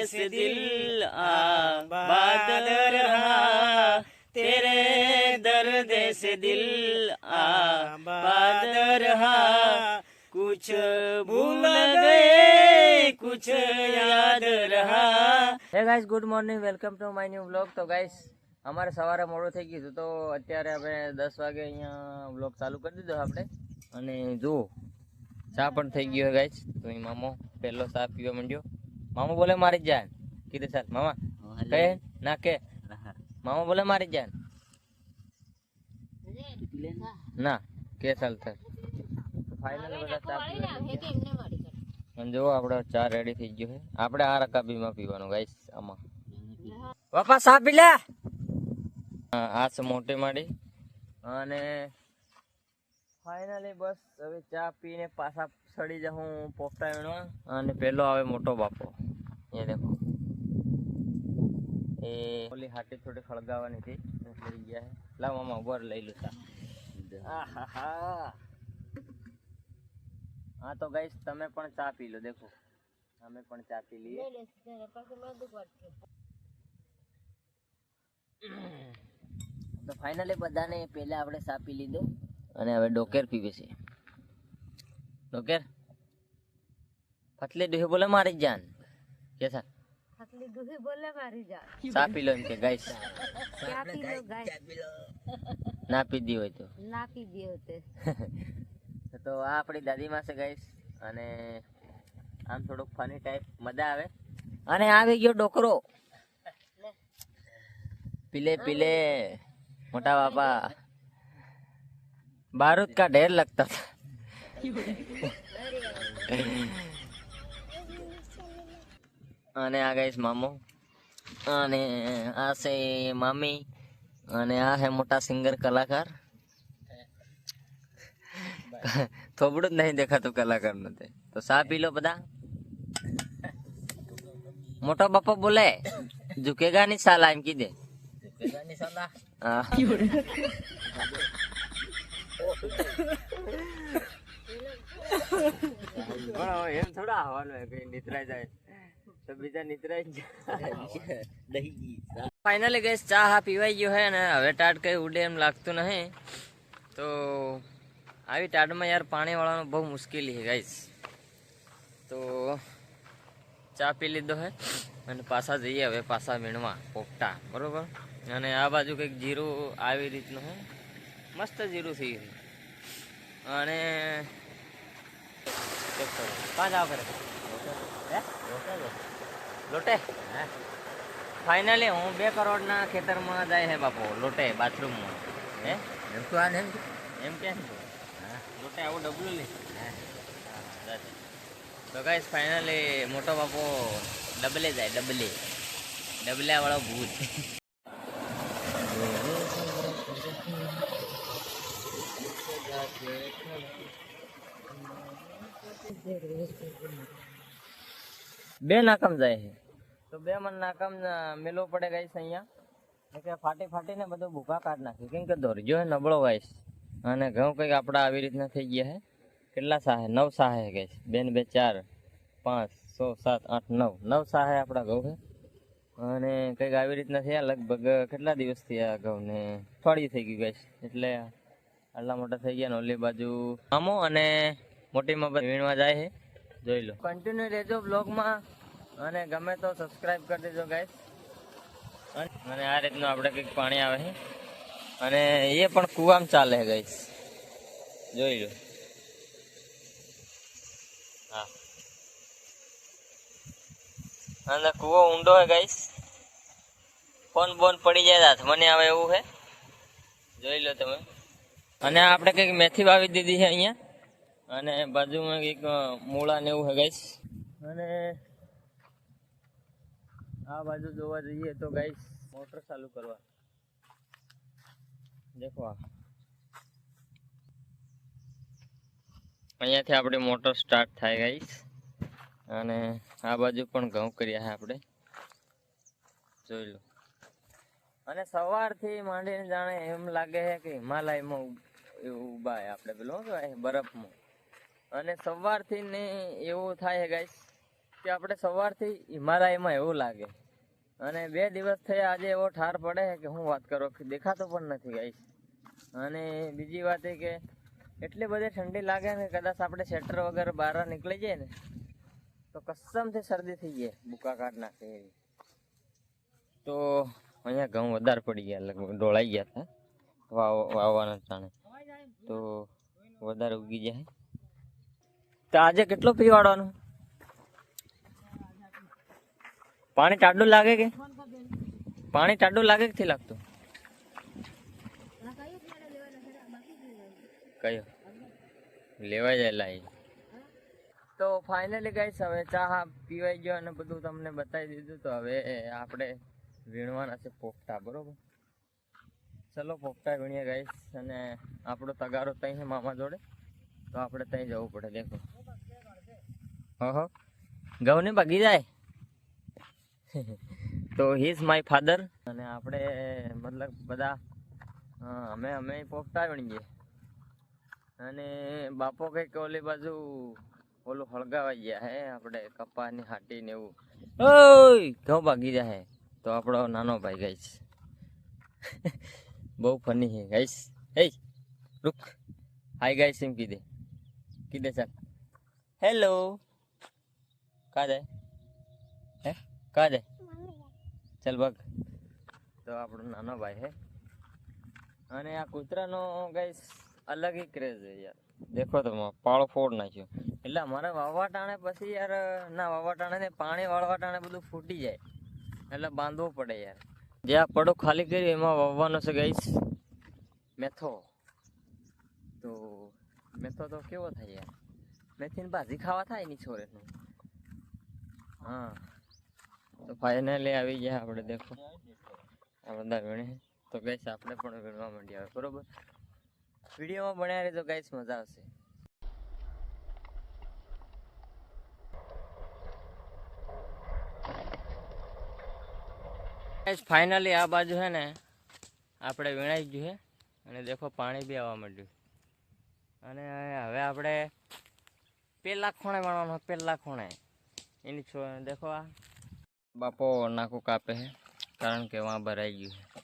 देश दिल आबाद रहा तेरे दर्द से दिल आबाद रहा कुछ भूल गए कुछ याद रहा hey guys good morning welcome to my new vlog તો ગાઈસ અમારે સવારે મોડું થઈ ગયું હતું તો અત્યારે આપણે દસ વાગે અહીંયા વ્લોગ ચાલુ કરી દીધો આપણે અને જુઓ ચા પણ થઈ ગયો હે ગાઈસ તો અહીં મામો પહેલો ચા પીવા માંડ્યો મામો બોલે મારી જાન. કીધે સાલ મામા. કહે ના કે મામા બોલે મારી જાન. ના કે ચાલ ચાલ. ફાઇનલ બધા. અને જો આપણો ચા રેડી થઈ ગયો છે. આપણે આ રકાબીમાં પીવાનું ગાઈસ આમાં. બાપા ચા પી લે. આ છે મોટી માડી અને ફાઇનલી બસ હવે ચા પીને પાછા સડી જાઉં પોપટા વીણવા અને પેલો આવે મોટો બાપો. એ દેખો એ ઓલી હાટી થોડી ખળગાવવાની હતી લઈ ગયા લાવ મામા ઉપર લઈ લો ચા આહાહા. હા તો ગાઈસ તમે પણ ચા પી લો દેખો અમે પણ ચા પી લઈએ તો ફાઇનલી બધાને પહેલા આપણે ચા પી લીધો અને હવે ડોકેર પીવે છે. ડોકેર? ફટલે ડોહે બોલે મારી જાન. યસ સર ખાટલી બોલે મારી જા ચા પી લો એમ ગાઈસ. ચા પી લો ગાઈસ. ના પી દી હોય તો. ના પી દી હોય તો. આ આપણી દાદી માસે છે ગાઈસ. અને આમ થોડુંક ફની ટાઈપ મજા આવે. અને આવી ગયો ડોકરો. પીલે પીલે. મોટા બાપા. બારૂદ કા ઢેર લગતા હતા અને આ ગાઈસ મામો. અને આ છે મામી. અને આ છે મોટા સિંગર કલાકાર. થોબડું જ નહીં દેખાતું કલાકાર નથી તો સા પી લો બધા. મોટો બાપો બોલે. ઝુકેગા ની સાલા એમ કીધે. એમ થોડા આવવાનું હોય જાય. તો બીજા નિતરાઈ જાય ફાઇનલી ગઈસ ચા હા પીવાઈ ગયો હે ને હવે ટાટ કઈ ઉડે એમ લાગતું નહીં. તો આવી ટાટમાં યાર પાણી વાળવાનું બહુ મુશ્કેલી છે ગાઈસ તો ચા પી લીધો હે અને પાછા જઈએ હવે પાછા વીણવા પોપટા બરોબર? અને આ બાજુ કંઈક જીરું આવી રીતનું હે. મસ્ત જીરું થઈ ગયું અને check કરો. લોટે? ફાઇનલી હું બે કરોડના ખેતરમાં જાય હે બાપો લોટે બાથરૂમમાં હે? એમ તો આને એમ કે. લોટે આવું ડબલું લે. તો ગાઈસ ફાઇનલી મોટો બાપો ડબલે જાય ડબલે. ડબલા વાળો ભૂત. બે નાકામ જાય છે તો બે મન નાકામ મેલો પડે ગાઈસ અહીંયા. એટલે ફાટી ફાટીને બધું ભૂખા કાઢ નાખ્યું કેમ કે દોરજો હે નબળો ગાઈસ. અને ઘઉં કંઈક આપણા આવી રીતના થઈ ગયા હે. કેટલા સાહે? નવ સાહે ગાઈસ. બે બે, ચાર, પાંચ સો સાત, આઠ, નવ. નવ સાહે આપણા ઘઉં હે. અને કંઈક આવી રીતના થયા લગભગ કેટલા દિવસથી આ ઘઉંને? અઠવાડિયું થઈ ગયું ગાઈસ. એટલે આટલા મોટા થઈ ગયા ને ઓલી બાજુ આમો અને મોટી મગજ વીણવા જાય છે જોઈ લો. કન્ટિન્યુ રહેજો બ્લોગમાં અને ગમે તો સબસ્ક્રાઇબ કરી દેજો ગાઈસ અને આ રીતનું આપણે કંઈક પાણી આવે છે. અને એ પણ કુવામ ચાલે છે ગાઈસ જોઈ લો. હા. અને કૂવો ઊંડો હે ગાઈસ ફોન બોન પડી જાય હાથ મને આવે એવું છે. જોઈ લો તમે. અને આપણે કંઈક મેથી વાવી દીધી છે અહીંયા. અને બાજુમાં કંઈક મૂળા ને એવું છે ગાઈસ અને આ બાજુ જોવા જઈએ તો ગાઈસ મોટર ચાલુ કરવા. દેખો અહીંયાથી આપણી મોટર સ્ટાર્ટ થાય ગાઈસ અને આ બાજુ પણ ઘઉં કર્યા આપણે. જોઈ લો. અને સવારથી માંડીને જાણે એમ લાગે છે કે હિમાલયમાં ઊભા છે આપણે. પેલું શું બરફમાં. અને સવારથી ને એવું થાય ગાઈસ કે આપણે સવારથી હિમાલયમાં એવું લાગે. અને બે દિવસ થયા આજે એવો ઠાર પડે કે હું વાત કરો દેખાતો પણ નથી ગાઈસ. અને બીજી વાત એ કે એટલી બધી ઠંડી લાગે ને કદાચ આપણે શેટર વગર બહાર નીકળી જઈએ ને, તો કસમથી શરદી થઈ જાય બુકા કાઢ નાખે એવી. તો અહીંયા ઘઉં વધારે પડી ગયા, લગભગ ઢોળાઈ ગયા હતા, વાવ, વાવવાના ટાણે તો વધારે ઉગી જાય. તો આજે કેટલું પીવાડવાનું? પાણી ટાડું લાગે કે? પાણી ટાડું લાગે કે લાગતું? કયો? લેવા જાય લાઈ તો ફાઇનલી ગાઈસ હવે ચા પીવાઈ ગયો અને બધું તમને બતાવી દીધું. તો હવે આપણે વીણવાના છે પોપટા, બરોબર? ચલો પોપટા વીણીએ ગઈશ અને આપણો તગારો ત્યાં છે મામા જોડે. તો આપણે ત્યાં જવું પડે, દેખો. હો ઘઉં ને ભાગી જાય? તો હી ઇઝ માય ફાધર અને આપણે મતલબ બધા અમે અમે પોપટા વણીએ અને બાપો કંઈક ઓલી બાજુ ઓલું હળગાવા ગયા હે, આપણે કપાની હાટી ને એવું. ઓય, ઘઉં ભાગી જાય તો આપણો નાનો ભાઈ ગઈશ બહુ ફની હે, ગાઈસ. એ રૂક હાય ગાઈસ એમ કીધે. કીધે ચાલ. હેલો કા જાય? હે? કા જાય ચાલ ભગ. તો આપણો નાનો ભાઈ હે. અને આ કૂતરાનો ગાઈસ અલગ જ ક્રેઝ છે યાર. દેખો તમે પાળો ફોડ નાખ્યો. એટલે અમારે વાવવા ટાણે પછી યાર ના વાવવા ટાણે ને પાણી વાળવા ટાણે બધું ફૂટી જાય. એટલે બાંધવું પડે યાર. જે આ પડો ખાલી કર્યો એમાં વાવવાનો છે ગાઈસ મેથો. તો મેથો તો કેવો થાય યાર? મેથીની ભાજી ખાવા થાયની છોરેનું. હા. તો ફાઇનલી આવી ગયા આપણે, દેખો. આ બધા વીણે તો ગઈશ આપણે પણ વીણવા માંડ્યા આવે બરોબર? વિડીયોમાં બન્યા રહે તો ગઈશ મજા આવશે. ફાઇનલી આ બાજુ છે ને, આપણે વીણાઈ ગયું છે અને દેખો, પાણી બી આવવા માંડ્યું. અને હવે આપણે પેલા ખૂણે વણવાનું પેલા ખૂણે. એની દેખો આ. બાપો નાકું કાપે છે કારણ કે વાં ભરાઈ ગયું છે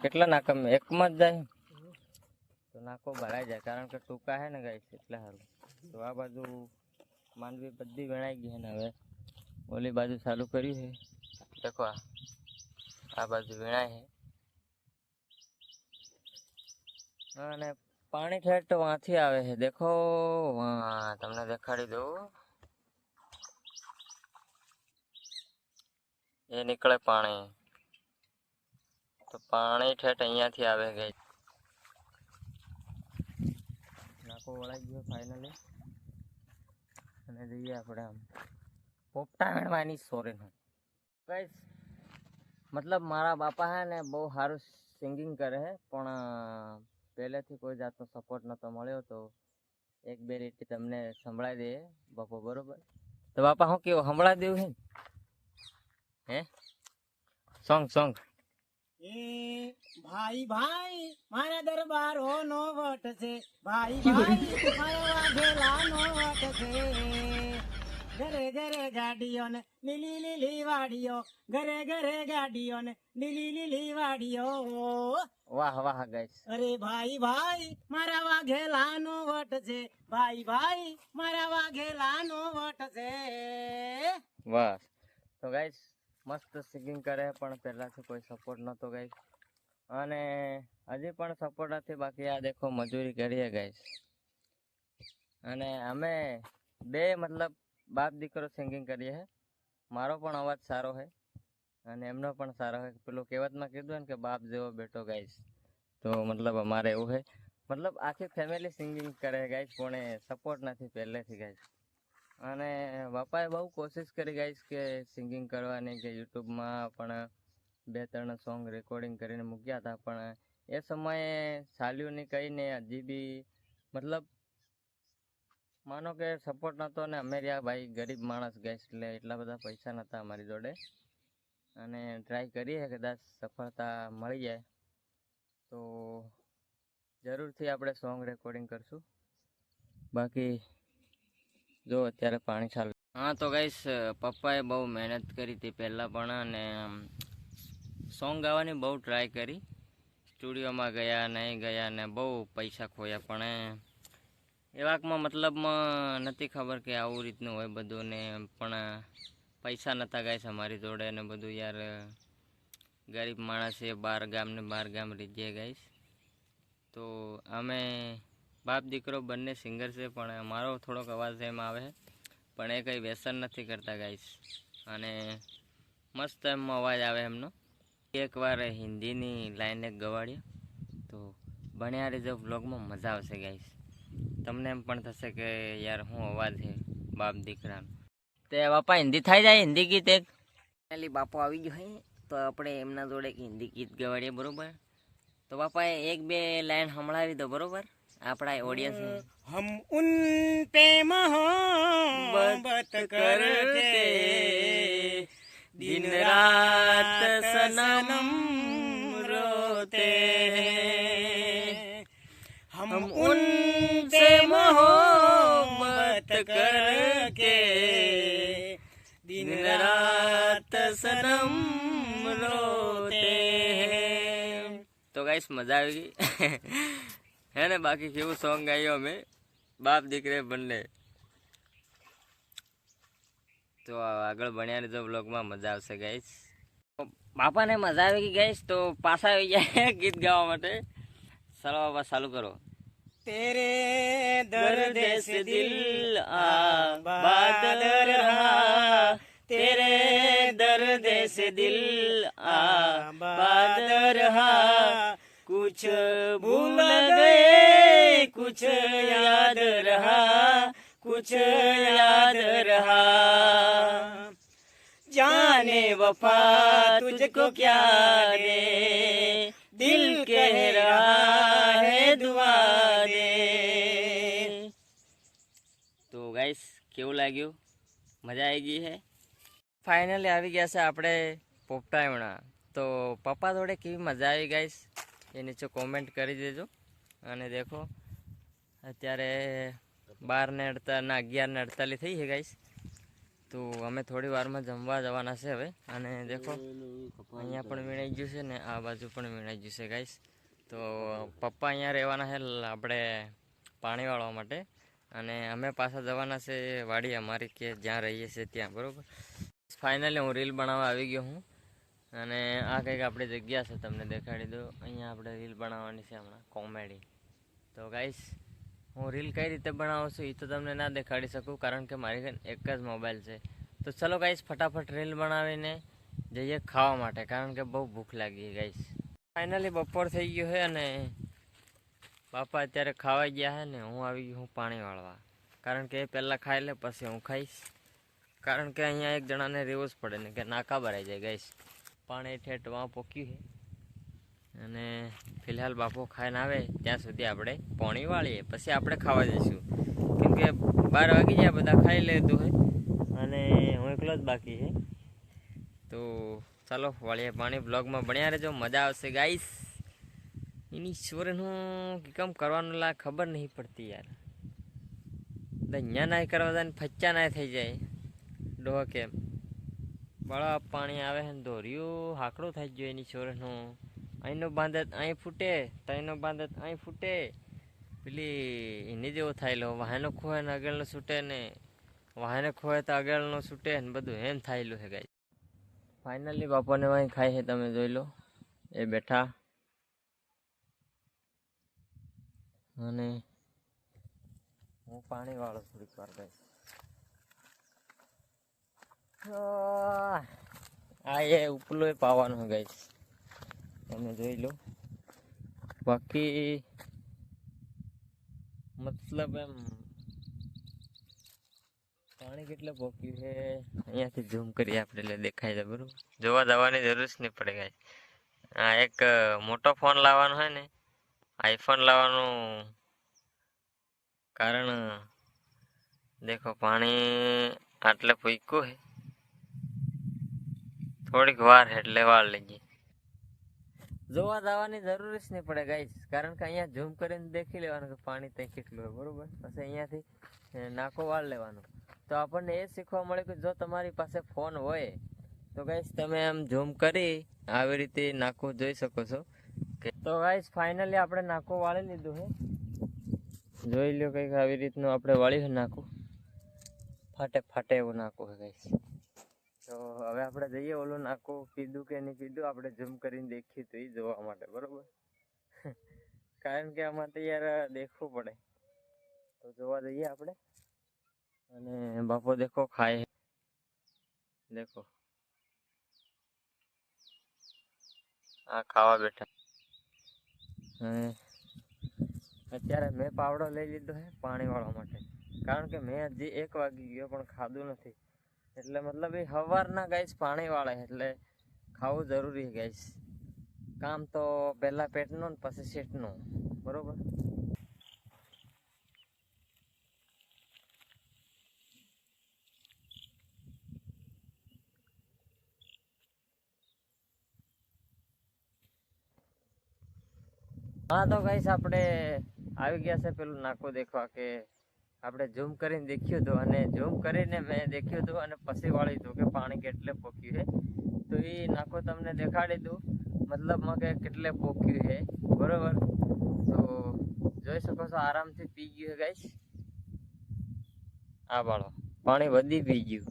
કેટલા નાકા એકમાં જ જાય તો નાકો ભરાઈ જાય કારણ કે ટૂંકા છે ને ગાઈસ એટલે સારું તો આ બાજુ માંડવી બધી વેણાઈ ગઈ છે ને હવે ઓલી બાજુ ચાલુ કર્યું છે દેખો આ આ બાજુ વેણાય છે અને પાણી ઠેઠ વાંથી આવે છે. દેખો તમને દેખાડી દઉં. એ નીકળે પાણી. તો પાણી ઠેઠ અહીંયાથી આવે ગઈ નાકો વળાઈ ગયો ફાઇનલી અને જઈએ આપણે આમ. પોપટા મેળવાની સોરીનું ગાઈસ મતલબ મારા બાપા હે ને બહુ સારું સિંગિંગ કરે છે, પણ પહેલેથી કોઈ જાતનો સપોર્ટ નહોતો મળ્યો તો એક બે રીતે તમને સંભળાવી દઈએ બાપો બરોબર? તો બાપા હું કેવું? સંભળાવી દેવું હે હે? Song song. એ ભાઈ ભાઈ મારા દરબારો નો વટ છે. ભાઈ ભાઈ મારા વાઘેલા નો વટ છે ઘરે ઘરે ગાડીઓ ને લીલી લીલી વાડીઓ ઘરે ઘરે ગાડીઓ ને લીલી લીલી વાડીઓ વાહ વાહ ગાઈસ અરે ભાઈ ભાઈ મારા વાઘેલા નો વટ છે ભાઈ ભાઈ મારા વાઘેલા નો વટ છે વાહ. તો ગાઈસ મસ્ત સિંગિંગ કરે પણ પહેલાથી કોઈ સપોર્ટ નહોતો ગાઈસ અને હજી પણ સપોર્ટ નથી બાકી આ દેખો મજૂરી કરીએ ગાઈસ અને અમે બે મતલબ બાપ દીકરો સિંગિંગ કરીએ છે મારો પણ અવાજ સારો છે અને એમનો પણ સારો છે પેલું કહેવતમાં કીધું ને કે બાપ જેવો બેટો ગાઈશ તો મતલબ અમારે એવું છે મતલબ આખી ફેમિલી સિંગિંગ કરે ગાઈશ કોણે સપોર્ટ નથી પહેલેથી ગાઈશ અને બાપાએ બહુ કોશિશ કરી ગાઈશ કે સિંગિંગ કરવાની, કે યુટ્યુબમાં પણ બે ત્રણ સોંગ રેકોર્ડિંગ કરીને મૂક્યા હતા. પણ એ સમયે ચાલ્યું કંઈ હજી બી મતલબ માનો કે સપોર્ટ નહોતો ને અમે રહ્યા ભાઈ, ગરીબ માણસ ગેસ એટલે એટલા બધા પૈસા નહોતા અમારી જોડે. અને ટ્રાય કરીએ કદાચ સફળતા મળી જાય. તો જરૂરથી આપણે સોંગ રેકોર્ડિંગ કરશું. બાકી જો અત્યારે પાણી ચાલુ હા, તો ગાઈસ પપ્પાએ બહુ મહેનત કરી હતી પહેલાં પણ અને સોંગ ગાવાની બહુ ટ્રાય કરી. સ્ટુડિયોમાં ગયા, નહીં ગયા ને બહુ પૈસા ખોયા પણ. એ વાકમાં મતલબમાં નથી ખબર કે આવું રીતનું હોય બધું ને પણ પૈસા નહોતા ગાઈસ અમારી જોડે ને બધું યાર ગરીબ માણસ છે, બાર ગામ ને બાર ગામ રીજે ગાઈશ તો અમે, બાપ દીકરો બંને સિંગર છે, પણ મારો થોડોક અવાજ એમ આવે પણ એ કંઈ વ્યસન નથી કરતા ગાઈશ અને મસ્ત એમ અવાજ આવે એમનો. એકવાર હિન્દીની લાઈને ગવાડીએ, તો ભણ્યા રહેજો બ્લોગમાં મજા આવશે ગાઈસ તમને એમ પણ થશે કે યાર હું અવાજ છે બાપ દીકરા તે બાપા હિન્દી થાય જાય હિન્દી ગીત એક? ફાઇનલી બાપો આવી ગયો હોય તો આપણે એમના જોડે હિન્દી ગીત ગવાડીએ બરાબર? તો બાપા એક બે લાઈન સંભળાવી દો બરાબર? આપણા ઓડિયન્સ હમ ઉન પે મોહબત કરતે દિન રાત સનમ सनम रोते हैं તો ગાઈસ મજા આવી ગઈ હે ને બાકી કેવું સોંગ ગાયું અમે બાપ દીકરે બંને તો આગળ ભણ્યા તો બ્લોગમાં મજા આવશે ગાઈસ બાપાને મજા આવી ગઈ ગાઈસ તો પાછા આવી જાય ગીત ગાવા માટે ચાલો બાપા ચાલુ કરો तेरे दर्द दर्द से से दिल दिल आबाद रहा तेरे दर्द से दिल आबाद रहा कुछ भूल गए, कुछ याद रहा, कुछ याद रहा। जाने वफा तुझको क्या दे, दिल कह रहा है दुआ दे। तो गैस क्यों लगे मज़ा आएगी है? ફાઇનલી આવી ગયા છે આપણે પોપટાયમણા તો પપ્પા જોડે કેવી મજા આવી ગાઈસ એ નીચે કોમેન્ટ કરી દેજો. અને દેખો, અત્યારે બાર ને અડતા અગિયાર ને અડતાલીસ થઈ છે ગાઈસ તો અમે થોડી વારમાં જમવા જવાના છે હવે. અને દેખો, અહીંયા પણ વીણાઈ ગયું છે ને આ બાજુ પણ વીણાઈ ગયું છે ગાઈસ તો પપ્પા અહીંયા રહેવાના છે આપણે પાણી વાળવા માટે. અને અમે પાછા જવાના છે વાડી અમારી, કે જ્યાં રહીએ છીએ ત્યાં, બરોબર? ફાઇનલી હું રીલ બનાવવા આવી ગયો હું. અને આ કંઈક આપણી જગ્યા છે, તમને દેખાડી દઉં. અહીંયા આપણે રીલ બનાવવાની છે હમણાં કોમેડી તો ગાઈસ હું રીલ કઈ રીતે બનાવું છું એ તો તમને ના દેખાડી શકું, કારણ કે મારી એક જ મોબાઈલ છે. તો ચલો ગાઈસ ફટાફટ રીલ બનાવીને જઈએ ખાવા માટે, કારણ કે બહુ ભૂખ લાગી ગાઈસ ફાઇનલી બપોર થઈ ગયો છે અને બાપા અત્યારે ખાવા ગયા છે ને, હું આવી ગયો, હું પાણી વાળવા. કારણ કે એ પહેલાં ખાઈ લે, પછી હું ખાઈશ. કારણ કે અહીંયા એક જણાને રહેવું જ પડે ને કે નાકા ભરાઈ જાય ગઈશ પાણી ઠેઠ વાં પોક્યું છે. અને ફિલહાલ બાપો ખાઈને આવે, ત્યાં સુધી આપણે પાણી વાળીએ. પછી આપણે ખાવા જઈશું. કેમ કે બાર વાગી જાય, બધા ખાઈ લેતું હોય. અને હું એકલો જ બાકી છે. તો ચાલો, વાળીએ પાણી બ્લોગમાં ભણ્યા રહેજો. મજા આવશે ગાઈશ એની ઈશ્વરનું કેમ કરવાનું લા, ખબર નહીં પડતી યાર. અહીંયા ના કરવા જાય ફચ્ચા ના થઈ જાય. ડોહ કેમ બળા, પાણી આવે ને દોર્યું? હાકડું થઈ ગયું એની છોરનું અહીંનો બાંધત અહીં ફૂટે તઈનો બાંધત અહીં ફૂટે. પેલી એની જેવો થાયલો વાહનો ખોય ને આગળનો છૂટે ને, વાહને ખોય તો આગળનો છૂટે ને બધું એમ થાયેલું છે ગાય ફાઇનલી બાપાને અહીં ખાય છે, તમે જોઈ લો. એ બેઠા. અને હું પાણી વાળો થોડીક વાર ગઈ આ એ ઉપલો પાવાનો ગઈ તમે જોઈ લો. બાકી મતલબ એમ પાણી કેટલું પોક્યું છે? અહીંયાથી ઝૂમ કરીએ આપણે, એટલે દેખાય છે, બરોબર? જોવા જવાની જરૂર જ નહીં પડે ગાય આ એક મોટો ફોન લાવવાનો હોય ને આઈફોન લાવવાનું કારણ, દેખો, પાણી આટલે પૂક્યું હે થોડીક વાર એટલે વાર લઈ જોવા જવાની જરૂર જ નહીં પડે ગાઈસ કારણ કે અહીંયા ઝૂમ કરીને દેખી લેવાનું કે પાણી ત્યાં કેટલું હોય, બરોબર? પછી અહીંયાથી નાકો વાળ લેવાનું. તો આપણને એ શીખવા મળે કે જો તમારી પાસે ફોન હોય, તો ગાઈસ તમે આમ ઝૂમ કરી આવી રીતે નાકું જોઈ શકો છો. કે તો ગાઈસ ફાઇનલી આપણે નાકો વાળી લીધું હે. જોઈ લ્યો કંઈક આવી રીતનું આપણે વાળ્યું નાખું ફાટે ફાટે એવું નાકું હોય ગાઈસ તો હવે આપણે જઈએ ઓલું નાકું પીધું કે નહીં પીધું આપણે ઝૂમ કરીને દેખીએ તો એ જોવા માટે, બરોબર? કારણ કે આમાં તો યાર દેખવું પડે. તો જોવા જઈએ આપણે. અને બાપો દેખો ખાય. દેખો. આ ખાવા બેઠા. અને અત્યારે મેં પાવડો લઈ લીધો છે પાણી વાળવા માટે. કારણ કે મેં હજી એક વાગી ગયો, પણ ખાધું નથી. એટલે મતલબ એ સવારના ગાઈશ પાણી વાળે એટલે ખાવું જરૂરી ગાઈશ કામ તો પહેલા પેટનું પછી શેઠનું, બરોબર? હા તો ગાઈસ આપણે આવી ગયા છે પેલું નાકું દેખવા કે આપણે ઝૂમ કરીને દેખ્યું હતું અને ઝૂમ કરીને મેં દેખ્યું હતું અને પછી વાળી હતું કે પાણી કેટલે પોક્યું છે. તો એ નાખો તમને દેખાડી દઉં. મતલબમાં કે કેટલે પોક્યું છે. બરોબર? તો જોઈ શકો છો આરામથી પી ગયું છે ગાઈશ આ બાળો પાણી વધી પી ગયું.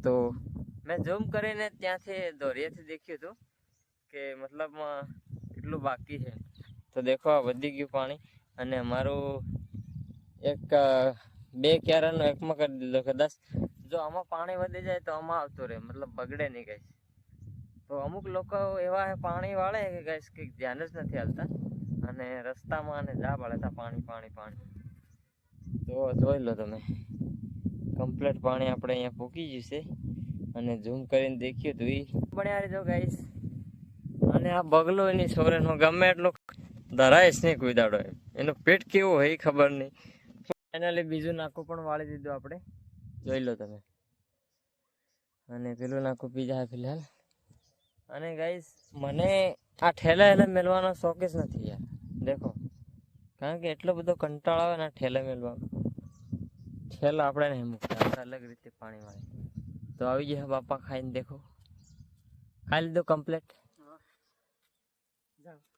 તો મેં ઝૂમ કરીને ત્યાંથી દોરિયાથી દેખ્યું હતું કે મતલબમાં કેટલું બાકી છે. તો દેખો વધી ગયું પાણી. અને મારું એક બે ક્યારાનો એકમાં કરી દીધો કદાચ જો આમાં પાણી વધી જાય તો આમાં આવતું રહે, મતલબ બગડે નહીં ગાઈસ તો અમુક લોકો એવા પાણી વાળે કે ગાઈસ કંઈક ધ્યાન જ નથી હાલતા. અને રસ્તામાં અને જા પડે તા પાણી પાણી પાણી. તો જોઈ લો તમે. કમ્પ્લેટ પાણી આપણે અહીંયા પૂકી ગયું છે. અને ઝૂમ કરીને દેખ્યું હતું એ પણ યાર જો ગાઈશ અને આ બગલો એની સોરેનો ગમે એટલો ધરાય જ નહીં કોઈ દાડો પેટ કેવું હોય ખબર નહીં. ફાઇનલી બીજું નાખું પણ વાળી દીધું આપણે. જોઈ લો તમે. અને પેલું નાખું પીઝા જાય ફિલહાલ. અને ગાઈસ મને આ ઠેલા હેલા મેળવાનો શોખ જ નથી યાર. દેખો. કારણ કે એટલો બધો કંટાળો આવે ને ઠેલા મેળવાનો ઠેલા આપણે નહીં મૂકતા અલગ રીતે પાણી વાળે. તો આવી ગયા બાપા ખાઈને દેખો. ખાઈ લીધું કમ્પ્લેટ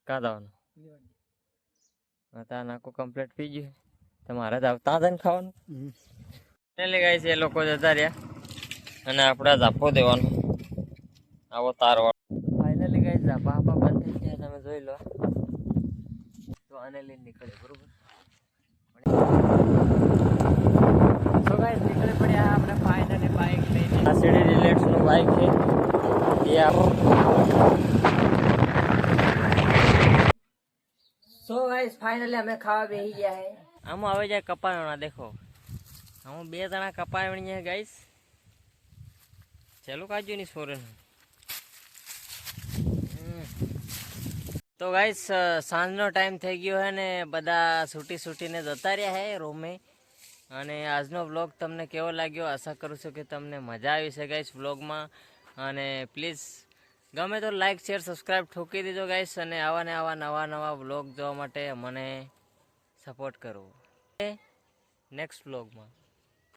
કાં દાવાનું લેવા નાખું કમ્પ્લીટ પી ગયું તમારે જ આવતા જઈને ખાવાનું. એટલે ગાય છે એ લોકો જતા રહ્યા. અને આપણે ઝાપો દેવાનો. આવો તાર ફાઇનલી ગાય જાપા આપા બંધ થઈ ગયા તમે જોઈ લો. તો આને લઈને નીકળે બરોબર? તો નીકળી પડ્યા આપણે ફાઇનલી બાઇક લઈને. આ સીડી રિલેટ્સનું બાઇક છે. એ આવો. સો ગાઈસ ફાઇનલી અમે ખાવા બેસી ગયા હે. આમાં આવે જાય કપાવણા દેખો. હું બે જણા કપાવણી છે ગાઈસ ચાલુ કાજુ ની સોરેન તો ગાઈસ સાંજનો ટાઈમ થઈ ગયો છે ને, બધા છૂટી છૂટીને જતા રહ્યા છે રૂમે અને આજનો વ્લોગ તમને કેવો લાગ્યો? આશા કરું છું કે તમને મજા આવી છે ગાઈસ વ્લોગમાં અને પ્લીઝ ગમે તો લાઈક શેર સબસ્ક્રાઈબ ઠોકી દેજો ગાઈસ અને આવા ને આવા નવા નવા વ્લોગ જોવા માટે મને સપોર્ટ કરો નેક્સ્ટ વ્લોગમાં